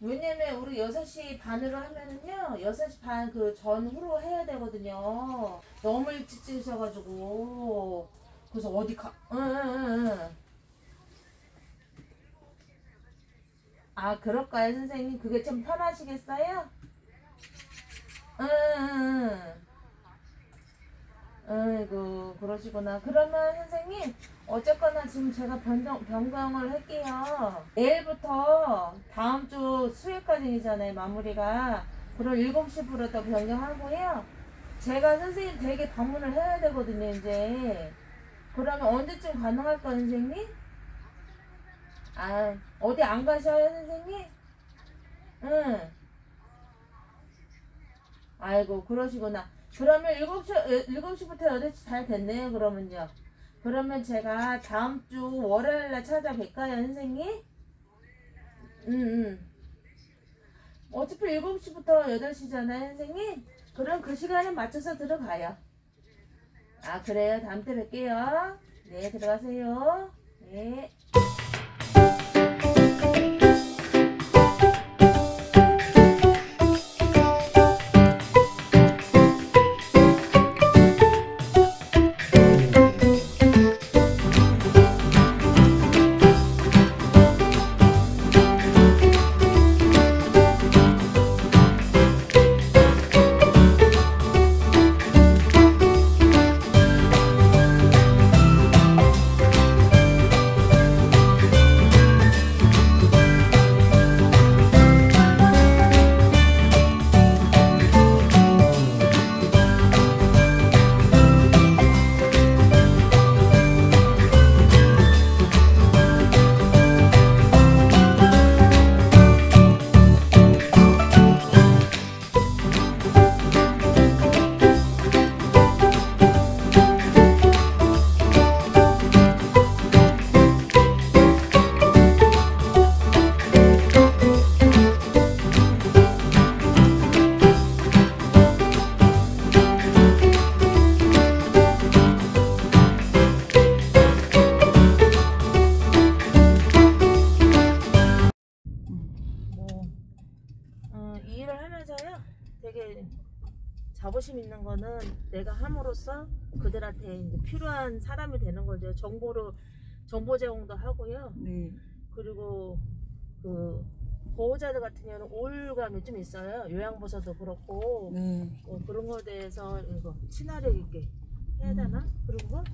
왜냐면 우리 6시 반으로 하면은요 6시 반 그 전후로 해야 되거든요. 너무 일찍 찍으셔가지고. 그래서 어디 가 응응응. 아 그럴까요 선생님? 그게 좀 편하시겠어요? 응응응 아이고 그러시구나. 그러면 선생님 어쨌거나 지금 제가 변경, 변경을 할게요. 내일부터 다음 주 수요일까지잖아요 마무리가. 그럼 7시부터 또 변경하고요. 제가 선생님 댁에 방문을 해야 되거든요 이제. 그러면 언제쯤 가능할까 선생님? 아 어디 안 가셔요 선생님? 응. 아이고 그러시구나 그러면 7시, 7시부터 8시 잘 됐네요 그러면요. 그러면 제가 다음 주 월요일 날 찾아뵐까요 선생님? 응 응 어차피 7시부터 8시잖아요 선생님? 그럼 그 시간에 맞춰서 들어가요. 아 그래요? 다음 때 뵐게요. 네 들어가세요. 네 이 일을 하면서요, 되게 자부심 있는 거는 내가 함으로써 그들한테 이제 필요한 사람이 되는 거죠. 정보로, 정보 제공도 하고요. 네. 그리고 그 보호자들 같은 경우는 우울감이 좀 있어요. 요양보서도 그렇고 네. 어, 그런 거에 대해서 이거 친화력 있게 해야 되나? 그리고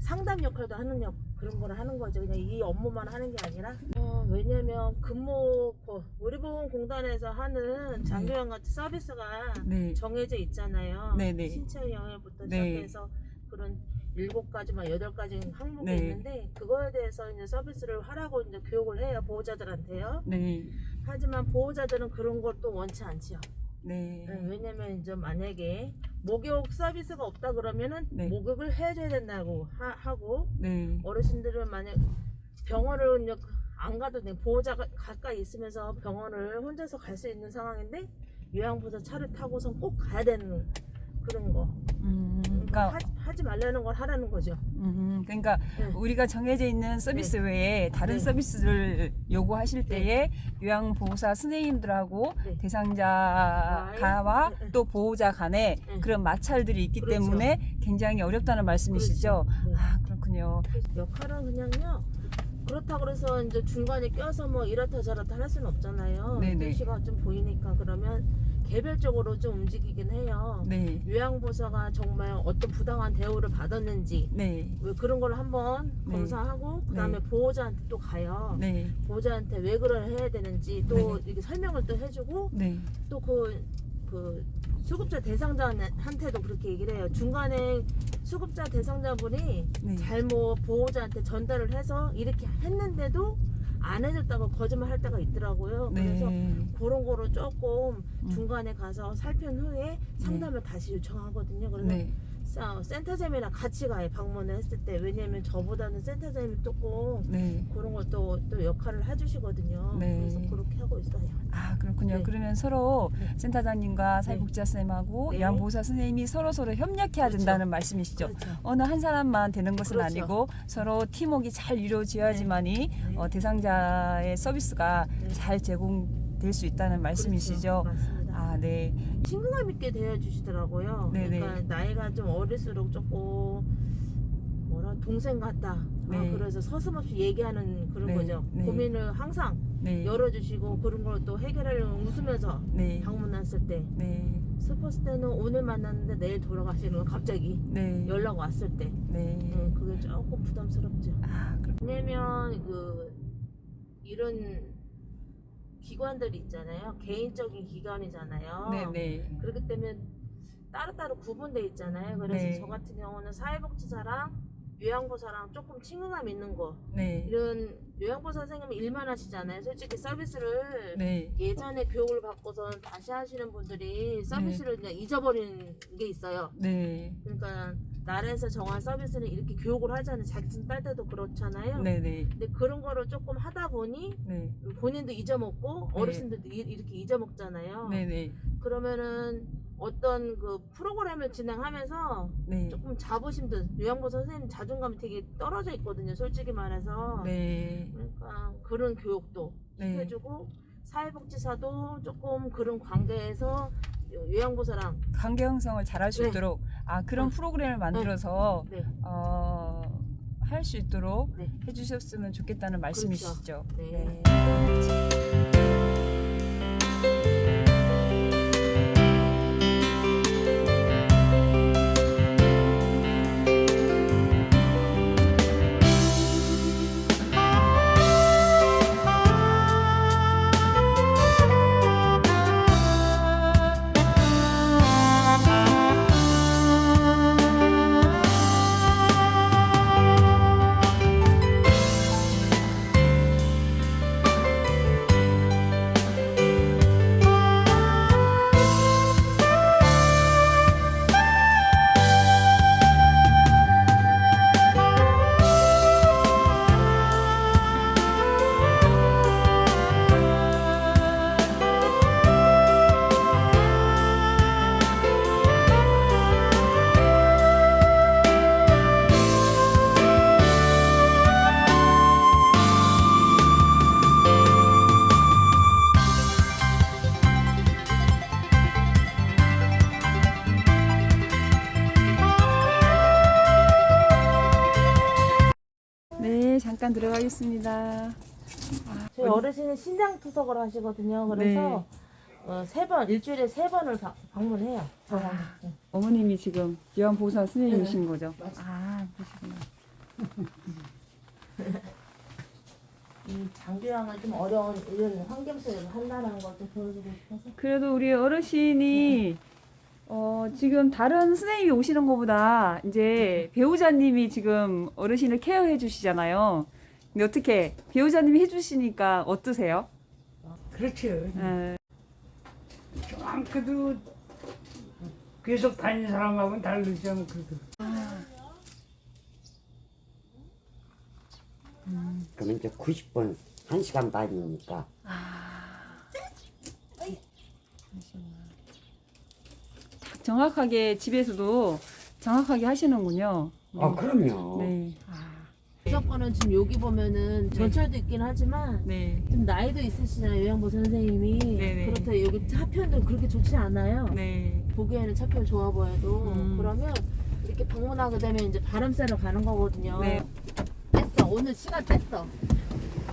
상담 역할도 하는 역 그런 거를 하는 거죠. 그냥 이 업무만 하는 게 아니라 어, 왜냐면 근무 그 의료보험공단에서 하는 장기요양 같은 서비스가 네. 정해져 있잖아요. 네 네. 신체 영역부터 네. 시작해서 그런 일곱 가지만 여덟 가지 항목이 네. 있는데 그거에 대해서 이제 서비스를 하라고 이제 교육을 해요 보호자들한테요. 네. 하지만 보호자들은 그런 걸 또 원치 않지요. 네. 네, 왜냐면 이제 만약에 목욕 서비스가 없다 그러면은 네. 목욕을 해줘야 된다고 하, 고 네. 어르신들은 만약 병원을 이제 안 가도 돼 보호자가 가까이 있으면서 병원을 혼자서 갈 수 있는 상황인데 요양보호사 차를 타고선 꼭 가야 되는 그런 거. 음, 그러니까 그러니까 하, 지 말라는 걸 하라는 거죠. 음, 그러니까 네. 우리가 정해져 있는 서비스 외에 다른 네. 서비스를 요구하실 네. 때에 요양보호사 선생님들하고 네. 대상자가와 네, 네. 또 보호자 간에 네. 그런 마찰들이 있기 그렇죠. 때문에 굉장히 어렵다는 말씀이시죠? 그렇죠. 네. 아, 그렇군요. 역할은 그냥요. 그렇다 그래서 이제 중간에 껴서 뭐 이렇다 저렇다 할 수는 없잖아요. 네네. 글씨가 좀 보이니까 그러면 개별적으로 좀 움직이긴 해요. 네. 요양보호사가 정말 어떤 부당한 대우를 받았는지 네. 왜 그런 걸 한번 네. 검사하고 그다음에 보호자한테 또 가요. 네. 보호자한테 왜 그걸 해야 되는지 또 네. 이렇게 설명을 또 해주고 네. 또그 그 수급자 대상자한테도 그렇게 얘기를 해요. 중간에 수급자 대상자분이 네. 잘못 보호자한테 전달을 해서 이렇게 했는데도 안 해줬다고 거짓말 할 때가 있더라고요. 그래서 네. 그런 거를 조금 음. 중간에 가서 살핀 후에 상담을 다시 요청하거든요. 그래서 네. 사- 센터장이랑 같이 가요. 방문을 했을 때. 왜냐면 저보다는 센터장이 조금 네. 그런 걸또 또 역할을 해주시거든요. 네. 그래서 그렇게 하고 있어요. 아, 그렇군요. 네. 그러면 서로 네. 센터장님과 사회복지사 선생님하고 네. 요양보호사 선생님이 서로 서로 협력해야 그렇죠. 된다는 말씀이시죠. 그렇죠. 어느 한 사람만 되는 것은 그렇죠. 아니고 서로 팀워크가 잘 이루어져야지만이 네. 어, 대상자의 서비스가 네. 잘 제공될 수 있다는 말씀이시죠. 그렇죠. 아, 네. 친근감 있게 대해주시더라고요. 네네. 그러니까 나이가 좀 어릴수록 조금 뭐라 동생 같다. 네. 아, 그래서 서슴없이 얘기하는 그런 네, 거죠. 네. 고민을 항상 네. 열어주시고 그런 걸 또 해결하려고 웃으면서 네. 방문했을 때 네. 슬펐을 때는 오늘 만났는데 내일 돌아가시는 거 갑자기 네. 연락 왔을 때 네. 네, 그게 조금 부담스럽죠. 아, 왜냐면 그 이런 기관들이 있잖아요. 개인적인 기관이잖아요. 네, 네. 그렇기 때문에 따로따로 구분돼 있잖아요. 그래서 네. 저 같은 경우는 사회복지사랑 요양보사랑 조금 친근감 있는 거 네. 이런 요양보사 선생님은 일만 하시잖아요. 솔직히 서비스를 네. 예전에 교육을 받고서 다시 하시는 분들이 서비스를 그냥 잊어버리는 게 있어요. 네. 그러니까 나라에서 정한 서비스는 이렇게 교육을 하잖아요. 자격증 딸 때도 그렇잖아요. 네, 네. 근데 그런 거를 조금 하다 보니 네. 본인도 잊어먹고 네. 어르신들도 이- 이렇게 잊어먹잖아요. 네, 네. 그러면은 어떤 그 프로그램을 진행하면서 네. 조금 자부심도 요양보 선생님 자존감이 되게 떨어져 있거든요. 솔직히 말해서. 네. 그러니까 그런 교육도 네. 해주고 사회복지사도 조금 그런 관계에서 요- 요양보사랑 관계 형성을 잘할 수 네. 있도록 아 그런 어. 프로그램을 만들어서 네, 어, 할 수 있도록 네. 해주셨으면 좋겠다는 말씀이시죠. 네. 네, 잠깐 들어가겠습니다. 저희 어르신은 신장 투석을 하시거든요. 그래서 어, 세 번, 일주일에 세 번을 바- 방문해요. 아. 네. 어머님이 지금 요양보호사 선생님이신 거죠? 맞아요. 아, 그러시구나. 이 장교양은 좀 어려운 이런 환경 속에서 한다는 걸 좀 보여주고 싶어서. 그래도 우리 어르신이 어, 지금 다른 선생님이 오시는 것보다 이제 배우자님이 지금 어르신을 케어해 주시잖아요. 근데 어떻게 배우자님이 해주시니까 어떠세요? 그렇죠. 에, 좀 그래도 계속 다니는 사람하고는 다르죠. 그래도. 그러면 이제 90분 1시간 반이니까 딱 정확하게 집에서도 정확하게 하시는군요. 아 그럼요 네. 무조건은 지금 여기 보면은 전철도 있긴 하지만 네. 좀 나이도 있으시잖아요 요양보 선생님이 네네. 그렇다 여기 차편도 그렇게 좋지 않아요 네. 보기에는 차편 좋아 보여도 음. 그러면 이렇게 방문하게 되면 이제 바람 쐬러 가는 거거든요 네. 뺐어 오늘 시간 뺐어 아,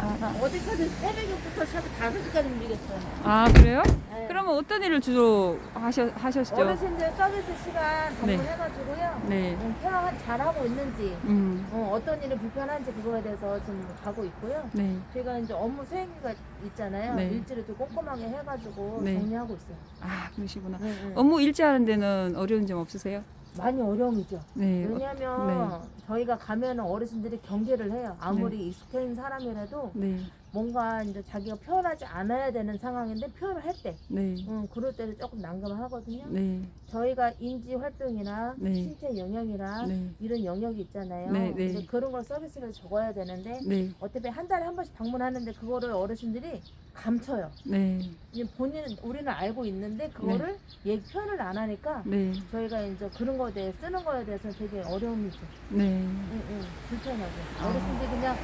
어디까지 새벽부터 샵 5시까지 움직였어요 아, 그래요? 네. 그러면 어떤 일을 주로 하셨, 하셨죠? 어르신들 서비스 시간 방문해가지고요 네. 음, 케어 잘하고 있는지 음. 어, 어떤 일이 불편한지 그거에 대해서 지금 가고 있고요 네. 저희가 이제 업무 수행기가 있잖아요 네. 일지를 좀 꼼꼼하게 해가지고 네. 정리하고 있어요 아, 그러시구나. 네, 네. 업무 일치하는 데는 어려운 점 없으세요? 많이 어려움이죠 네. 어, 왜냐면 저희가 가면은 어르신들이 경계를 해요. 아무리 익숙해 있는 사람이라도 네. 뭔가 이제 자기가 표현하지 않아야 되는 상황인데 표현을 했대. 네. 음, 그럴 때는 조금 난감하거든요. 네. 저희가 인지 활동이나 네. 신체 영역이나 네. 이런 영역이 있잖아요. 네, 네. 이제 그런 걸 서비스를 적어야 되는데 네. 어차피 한 달에 한 번씩 방문하는데 그거를 어르신들이 감춰요. 네. 이제 본인은 우리는 알고 있는데 그거를 얘기 표현을 안 하니까 네. 저희가 이제 그런 거에 대해 쓰는 거에 대해서 되게 어려움이 있죠. 네. 응, 응, 불편하죠. 아. 어르신들이 그냥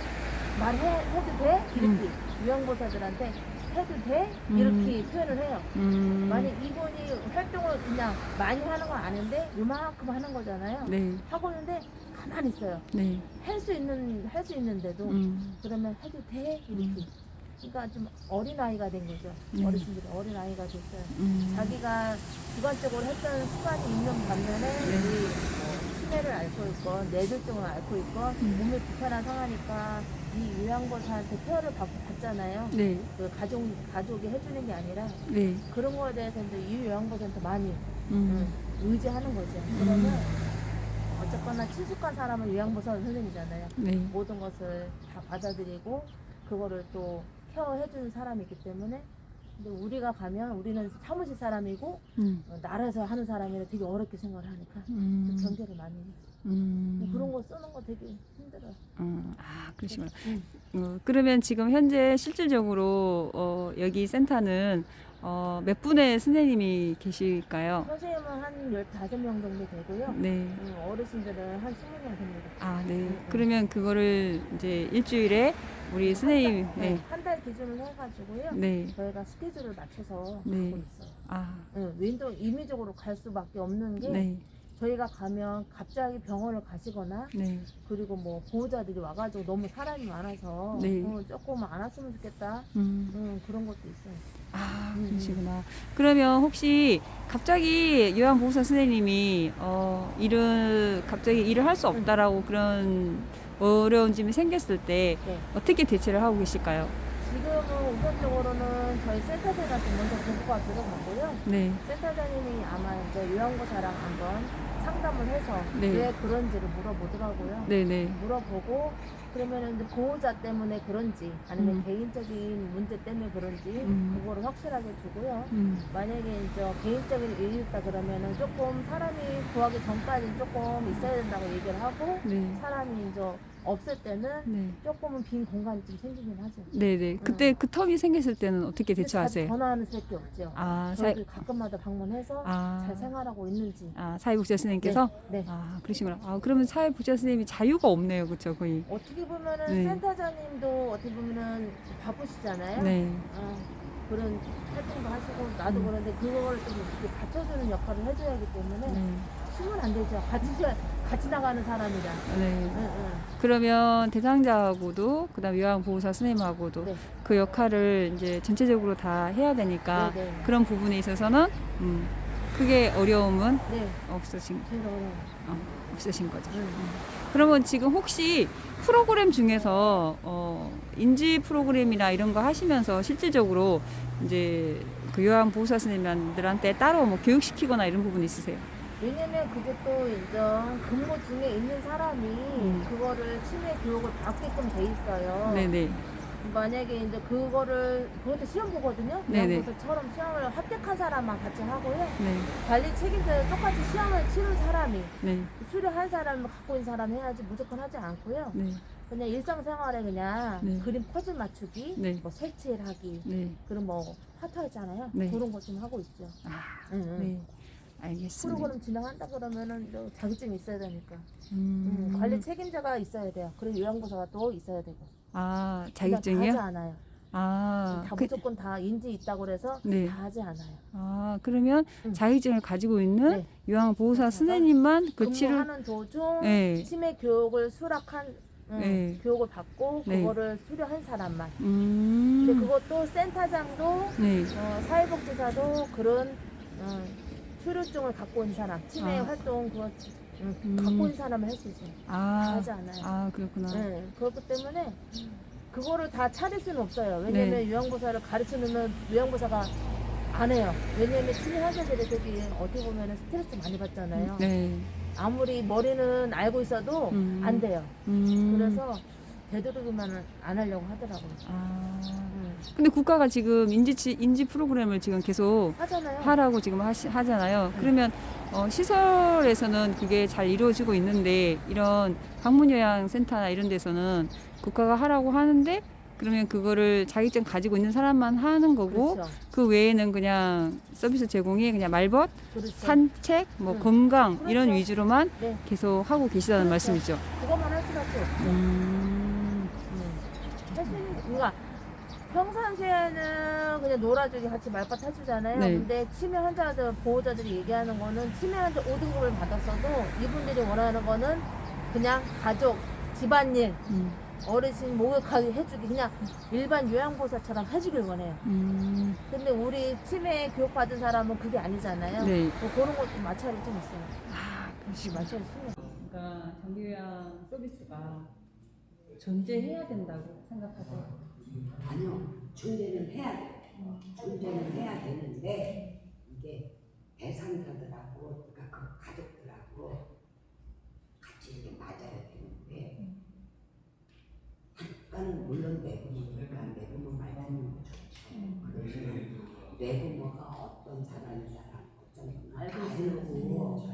말해 해도 돼 이렇게 요양보사들한테 해도 돼 이렇게 표현을 해요. 음. 만약 이분이 활동을 그냥 많이 하는 건 아는데 요만큼 하는 거잖아요. 네. 하고 있는데 가만히 있어요. 네. 할 수 있는 할 수 있는데도 음. 그러면 해도 돼 이렇게. 그러니까 좀 어린 아이가 된 거죠. 네. 어르신들이 어린 아이가 됐어요. 음. 자기가 주관적으로 했던 습관이 있는 반면에 네. 우리 어, 치매를 앓고 있건 뇌졸중을 앓고 있건 음. 몸이 불편한 상하니까 이 요양보사한테 케어를 받, 받잖아요. 네. 그 가족 가족이 해주는 게 아니라 네. 그런 거에 대해서 이제 이 요양보사한테 많이 음. 음, 의지하는 거죠. 그러면 어쨌거나 친숙한 사람은 요양보사 선생님이잖아요. 네. 모든 것을 다 받아들이고 그거를 또 케어해주는 사람이기 때문에 근데 우리가 가면 우리는 사무실 사람이고 음. 어, 나라에서 하는 사람이라 되게 어렵게 생각을 하니까 음. 경계를 많이 해요. 음. 그런 거 쓰는 거 되게 힘들어요. 음. 아, 그러시구나. 음. 어, 그러면 지금 현재 실질적으로 어, 여기 센터는 어, 몇 분의 선생님이 계실까요? 선생님은 한 15명 정도 되고요. 네. 음, 어르신들은 한 20명 됩니다. 아, 네. 음. 그러면 그거를 이제 일주일에 우리 선생님, 네, 네. 한 달 기준으로 해가지고요. 네. 저희가 스케줄을 맞춰서 네. 가고 있어요. 아, 네, 윈도 임의적으로 갈 수밖에 없는 게 네. 저희가 가면 갑자기 병원을 가시거나 네. 그리고 뭐 보호자들이 와가지고 너무 사람이 많아서 네. 어, 조금 안 왔으면 좋겠다 음. 음, 그런 것도 있어요. 아, 음. 그러시구나. 그러면 혹시 갑자기 요양보호사 선생님이 어, 일을 갑자기 일을 할 수 없다라고 그런 어려운 점이 생겼을 때 네. 어떻게 대처를 하고 계실까요? 지금은 우선적으로는 저희 센터장한테 먼저 보고가 들어가고요. 네. 센터장님이 아마 이제 요양보사랑 한번 상담을 해서 네. 왜 그런지를 물어보더라고요. 네, 네. 물어보고 그러면은 이제 보호자 때문에 그런지 아니면 음. 개인적인 문제 때문에 그런지 음. 그거를 확실하게 주고요. 음. 만약에 이제 개인적인 일이 있다 그러면은 조금 사람이 구하기 전까지 조금 있어야 된다고 얘기를 하고 네. 사람이 이제 없을 때는 네. 조금은 빈 공간이 좀 생기긴 하죠. 네, 네. 그때 그 텀이 생겼을 때는 어떻게 대처하세요? 전화하는 수밖에 없죠. 아, 사, 가끔마다 방문해서 아, 잘 생활하고 있는지. 아, 사회복지사 선생님께서 네. 네. 아, 그러시구나. 아, 그러면 사회복지사 선생님이 자유가 없네요. 그렇죠? 거의. 어떻게 보면은 네. 센터장님도 어떻게 보면은 바쁘시잖아요. 네. 어, 그런 활동도 하시고 나도 음. 그런데 그거를 좀 이렇게 받쳐주는 역할을 해줘야 하기 때문에 네. 쉬면 안 되죠. 같이 쉬어- 같이 나가는 사람이라. 네. 응, 응. 그러면 대상자하고도 그다음 요양 보호사 선생님하고도 네. 그 역할을 이제 전체적으로 다 해야 되니까 네, 네. 그런 부분에 있어서는 음, 크게 어려움은 네, 없으신 제일 어려워요. 어, 없으신 거죠. 응. 그러면 지금 혹시 프로그램 중에서 어, 인지 프로그램이나 이런 거 하시면서 실질적으로 이제 그 요양 보호사 선생님들한테 따로 뭐 교육시키거나 이런 부분 있으세요? 왜냐면 그게 또 인정 근무 중에 있는 사람이 음. 그거를 치매 교육을 받게끔 돼 있어요. 네네. 만약에 이제 그거를 그것도 시험 보거든요. 네네. 그것처럼 시험을 합격한 사람만 같이 하고요. 네. 관리 책임자 똑같이 시험을 치른 사람이 네. 수료한 사람을 갖고 있는 사람 해야지 무조건 하지 않고요. 네. 그냥 일상생활에 그냥 네. 그림 퍼즐 맞추기, 네. 뭐 색칠 하기, 네. 그런 뭐 파트 있잖아요. 네. 그런 것 좀 하고 있죠. 아, 응, 응. 네. 알겠습니다. 프로그램 진행한다 그러면은 또 자격증이 있어야 되니까 음. 음, 관리 책임자가 있어야 돼요. 그리고 요양보사가 또 있어야 되고. 아, 자격증이요? 하지 않아요. 아, 다 그, 무조건 다 인지 있다고 그래서 네. 다 하지 않아요. 아, 그러면 음. 자격증을 가지고 있는 네. 요양보호사 선생님만 그 치료, 근무하는 도중 네. 치매 교육을 수락한 음, 네. 교육을 받고 네. 그거를 수료한 사람만. 음. 근데 그것도 센터장도 네. 어, 사회복지사도 그런 어, 수료증을 갖고 있는 사람, 치매 아. 활동 그거 음, 음. 갖고 있는 사람을 할수 있어요. 다 아, 하지 않아요. 아, 그렇구나. 네, 그렇기 때문에 그거를 다 차릴 수는 없어요. 왜냐면 네. 요양보사를 가르치는 요양보사가 안 해요. 왜냐면 치매 환자들이 되게 어떻게 보면 스트레스 많이 받잖아요. 네. 아무리 머리는 알고 있어도 음. 안 돼요. 음. 그래서 되도록이면 안 하려고 하더라고요. 아. 음. 근데 국가가 지금 인지 인지 프로그램을 지금 계속 하잖아요. 하라고 지금 하시, 하잖아요. 그러면 어, 시설에서는 그게 잘 이루어지고 있는데 이런 방문 요양 센터나 이런 데서는 국가가 하라고 하는데 그러면 그거를 자격증 가지고 있는 사람만 하는 거고 그렇죠. 그 외에는 그냥 서비스 제공이 그냥 말벗, 그렇죠. 산책, 뭐 응. 건강 이런 그렇죠. 위주로만 네. 계속 하고 계시다는 그렇죠. 말씀이죠. 그것만 할 수밖에 없죠. 음. 할수 있는 그러니까 평상시에는 그냥 놀아주기 같이 말벗 해주잖아요. 네. 근데 치매 환자들 보호자들이 얘기하는 거는 치매 환자 5등급을 받았어도 이분들이 원하는 거는 그냥 가족, 집안일, 음. 어르신 목욕하게 해주기 그냥 일반 요양보호사처럼 해주길 원해요. 음. 근데 우리 치매 교육받은 사람은 그게 아니잖아요. 네. 뭐 그런 것도 마찰이 좀 있어요. 아, 그러시구나. 마찰이 심해요. 그러니까 장기요양 서비스가 존재해야 된다고 생각하세요? 아니요, 존재는 해야 돼. 존재는 해야 되는데 이게 대상자들하고 그러니까 그 가족들하고 같이 이렇게 맞아야 되는데 약간은 물론 내부모니까 내부모 말 듣는 거 좋죠. 그렇지만 내부모가 어떤 사람이다라는 것좀 알고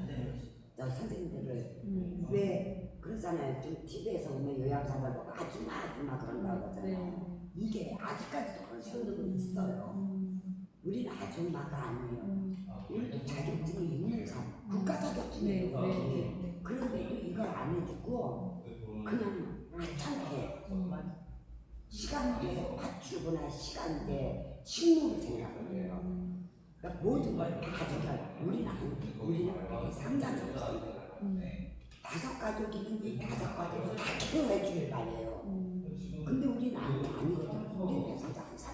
저 선생님들을 음. 왜 그러잖아요. 좀 TV에서 보면 요양사들 보고 아줌마 아줌마 그런다고 하잖아요. 이게 아직까지도 그런 사람들은 있어요. 우리는 아줌마가 아니에요. 우리도 자격증이 있는 사람, 국가 자격증이에요. 네, 네, 네. 그런데도 이걸 안 해주고 그냥 귀찮게 시간대 맞추거나 시간대 식물을 생각을 해요. 그러니까 모든 걸 다 가져가. 우리는 아니에요. 우리는 상자적으로 다섯 가족이면 이 다섯 가족을 다 케어해 주길 바래요. 근데 우리는 아니, 아니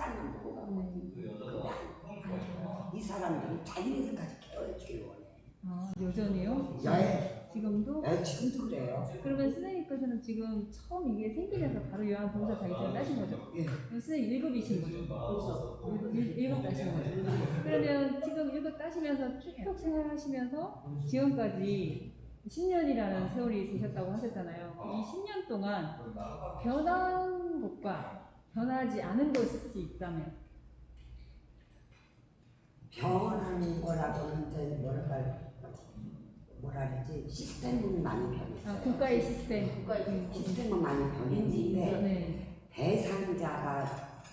사람만 보고 가거든. 근데 아니- 이 사람들은 자기네들까지 케어해 주길 원해. 아, 여전히요? 야, 지금도? 야, 지금도 그래요. 그러면 선생님께서는 지금 처음 이게 생기면서 바로 요양보호사 자격증을 따신 거죠? 예. 그럼 선생님 1급이신 거죠? 그렇죠. 1급 따신 거죠? 그러면 지금 1급 따시면서 쭉 생활하시면서 지금까지 10년이라는 세월이 되셨다고 하셨잖아요. 이 10년 동안 변한 것과 변하지 않은 것이 있다면? 변하는 거라고는 이제 뭐랄까 뭐라 그러지 시스템은 많이 변했어요. 아, 국가의 시스템. 시스템은 많이 변했는데 네. 대상자가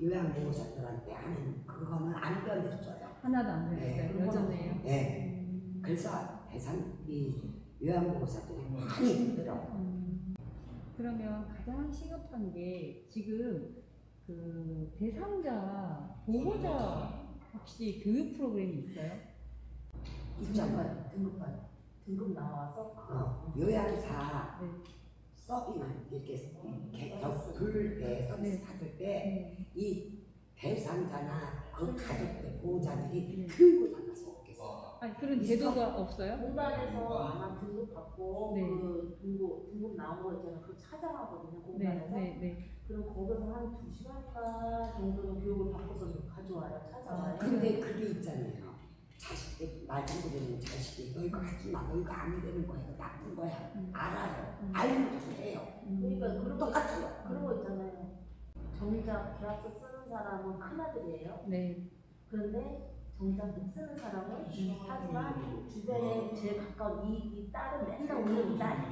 요양보호사들한테 하는 그거는 안 변했어요. 하나도 안 네. 변했어요. 여전해요. 네. 그래서 대상 이 요양보호사들이 많이 힘들어. 음, 그러면 가장 시급한 게 지금 그 대상자 보호자 혹시 교육 프로그램이 있어요? 있잖아요. 등급반 등급 나와서 어, 요양사 네. 서비만 이렇게 계속 불때 서비스 받을 때이 대상자나 그 가족들 보호자들이 교육을 받아서 없겠어. 아니 그런 제도가 없어요? 공단에서 아마 등급 받고 네. 그 등급 등급 나온 거 있잖아요. 그거 찾아가거든요. 네, 공단에서. 네, 네. 그럼 거기서 한 두 시간인가 정도는 교육을 받고서 가져와요. 찾아와요. 근데 그게 있잖아요. 자식들 말 듣는 자식이 너 이거 하지 마, 너 이거 안 되는 거야, 이거 나쁜 거야. 알아요. 알면서 해요. 그러니까 그런 거 똑같아요. 그런 거 있잖아요. 정작 계약서 쓰는 사람은 큰 아들이에요. 네. 그런데 정작 못 쓰는 사람은 하지만 주변에 제일 가까운 이, 이 딸은 맨날 오는 딸.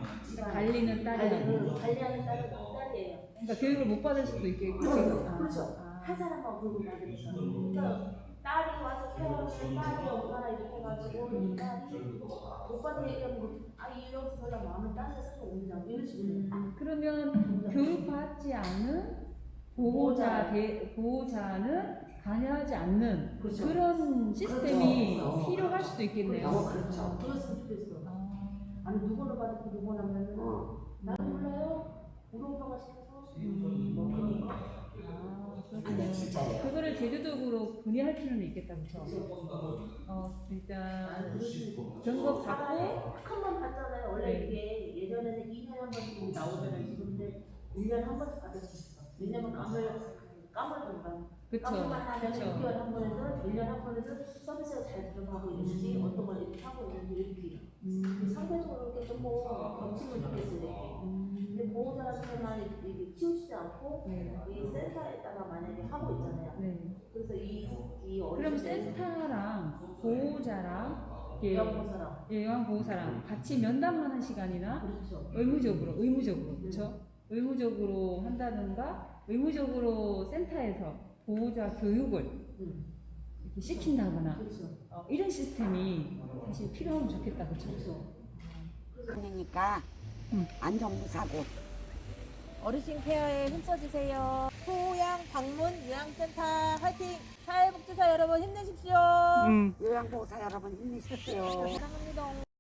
관리는 딸이라고. 관리하는 딸은 이 딸이에요. 그러니까 교육을 못 받을 수도 있겠고. 그럼요. 아, 그렇죠. 아. 한 사람만 그걸 받으니까. 그러니까 딸이 와서 케어하면 딸이 엄마나 이렇게 해가지고 음. 딸이 오빠한테 얘기하면 뭐, 아이 여기서 별로 마음에 딴 데서 옮기자 이런 식으로. 음, 그러면 교육받지 않은 보호자 대, 보호자는 관여하지 않는 그렇죠. 그런 시스템이 그렇죠. 필요할 수도 있겠네요. 어, 그렇죠. 그랬으면 좋겠어. 아, 아니 누구를 받고 누구 하면은 어. 난 몰라요. 음. 뭐 그런 거. 아. 진짜예요. 그거를 제도적으로 분리할 필요는 있겠다, 그렇죠? 어, 아, 일단 있고. 등급 받고 한번 받잖아요. 원래 네. 이게 예전에는 2년에 한 번씩 나오잖아요. 지금 근데 1년에 한 번씩 받을 수 있어. 왜냐면 까물 까물던가. 그쵸, 까물만 하면 그쵸. 6개월 한 번에는 1년에 한 번에는 서비스가 잘 들어가고 있는지 어떤 걸 이렇게 하고 있는지 이렇게. 음, 상대적으로 이렇게 좀뭐 겹치면 좋겠어요. 이게. 음, 근데 보호자한테만 이렇게 키우지 않고 네. 이 센터에다가 만약에 하고 있잖아요. 네. 그래서 이, 이 그럼 센터랑 보호자랑 영보사랑 예, 요양보호사랑 같이 면담하는 시간이나 그렇죠. 의무적으로 의무적으로 그렇죠? 의무적으로 한다든가 의무적으로 센터에서 보호자 교육을 음. 시킨다거나 그렇죠. 어, 이런 시스템이 사실 필요하면 좋겠다 그렇죠? 그러니까 음. 안정무사고 어르신 케어에 힘써주세요. 소양 방문 요양센터 화이팅! 사회복지사 여러분 힘내십시오. 음. 요양보호사 여러분 힘내십시오. 사랑합니다.